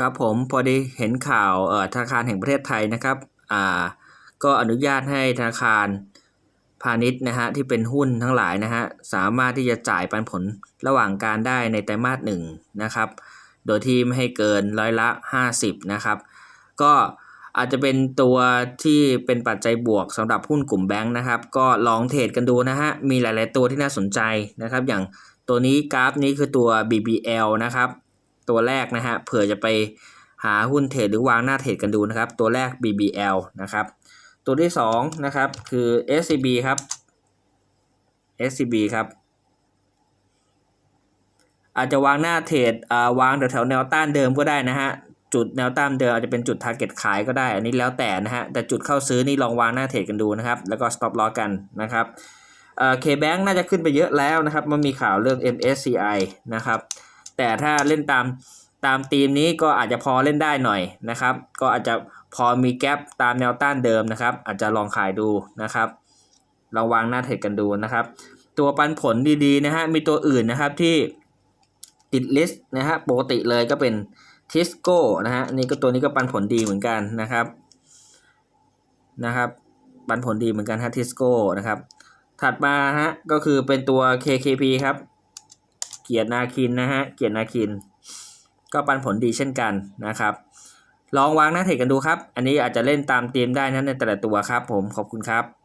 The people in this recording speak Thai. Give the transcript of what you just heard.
ครับผมพอดีเห็นข่าวธนาคารแห่งประเทศไทยนะครับอ่าก็อนุญาตให้ธนาคารพาณิชย์นะฮะที่เป็นหุ้นทั้งหลายนะฮะสามารถที่จะจ่ายปันผลระหว่างการได้ในไตรมาสหนึ่งนะครับ โดยที่ไม่ให้เกินร้อยละ 50นะครับก็อาจจะเป็นตัวที่เป็นปัจจัยบวกสำหรับหุ้นกลุ่มแบงค์นะครับ ก็ลองเทรดกันดูนะฮะมีหลาย ๆ ตัวที่น่าสนใจนะครับ อย่างตัวนี้กราฟนี้คือตัว BBL นะครับ ตัวแรกนะฮะเผื่อจะไปหาหุ้นเทรดหรือวางหน้าเทรดกันดูนะครับ ตัวแรก BBL นะครับ ตัวที่สองนะครับคือ SCB ครับ SCB ครับ อาจจะวางหน้าเทรดอ่าวางแถวแนวต้านเดิมก็ได้นะฮะจุดแนวต้านเดิมอาจจะเป็นจุด target ขายก็ได้ อันนี้แล้วแต่นะฮะแต่จุดเข้าซื้อนี่ลองวางหน้าเทรดกันดูนะครับ แล้วก็ stop loss กันนะครับเอ่อ KBank น่าจะขึ้นไปเยอะแล้วนะครับมันมีข่าวเรื่อง MSCI นะครับ แต่ถ้าเล่นตามตามธีมนี้ก็อาจจะพอเล่นได้หน่อยนะครับ ก็อาจจะพอมีแกลบตามแนวต้านเดิมนะครับ อาจจะลองขายดูนะครับลองวางหน้าเทรดกันดูนะครับ ตัวปันผลดีๆนะฮะมีตัวอื่นนะครับที่ติดลิสต์นะฮะปกติเลยก็เป็นทิสโก้นะฮะนี่ก็ตัวนี้ก็ปันผลดีเหมือนกันนะครับนะครับปันผลดีเหมือนกันฮะทิสโก้นะครับถัดมาฮะก็คือเป็นตัว KKP ครับ เกียรตินาคินนะฮะเกียรตินาคิน ก็ปันผลดีเช่นกันนะครับ ลองวางหน้าเทรดกันดูครับ อันนี้อาจจะเล่นตามเตีมได้นะในแต่ละตัวครับผมขอบคุณครับ